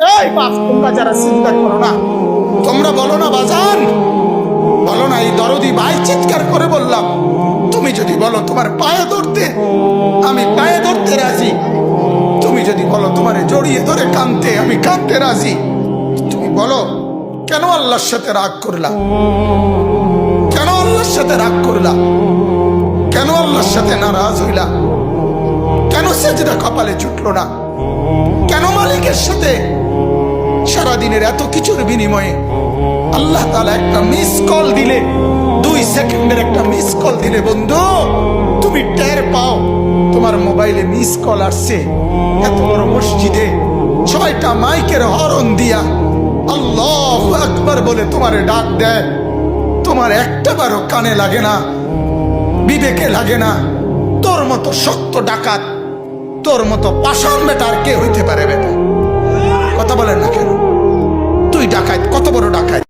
এই বাপ, তোমরা যারা চিন্তা করো না, তোমরা বলো না বাজান। বলো না, এই দরদি ভাই চিৎকার করে বললাম, তুমি যদি বলো তোমার পায়ে ধরতে, আমি পায়ে ধরতে রাজি। তুমি যদি বলো তোমার জড়িয়ে ধরে কাঁদতে, আমি কাঁদতে রাজি। তুমি বলো, কেন আল্লাহর সাথে রাগ করলা? কেন আল্লাহর সাথে রাগ করলা? কেন আল্লাহর সাথে নারাজ হইলা? কেন সেজদা কপালে ছুটলো না? কেন মালিকের সাথে? সারাদিনের এত কিছুর বিনিময়ে আল্লাহ তালা একটা মিস কল দিলে, দুই সেকেন্ডের একটা মিস কল দিলে, বন্ধু, তুমি টের পাও, তোমার মোবাইলে মিস কল আসছে। এত বড় মসজিদে ছয়টা মাইকের হরন দিয়া আল্লাহ আকবার বলে তোমারে ডাক দেয়। তোমার একটা বারও কানে লাগে না, বিবেকে লাগে না। তোর মতো সত্য ডাকাত তোর মতো পাষাণ বেটার কে হইতে পারে বেটা? কথা বলেন না কেন? তুই ডাকায় কত বড় ডাকাত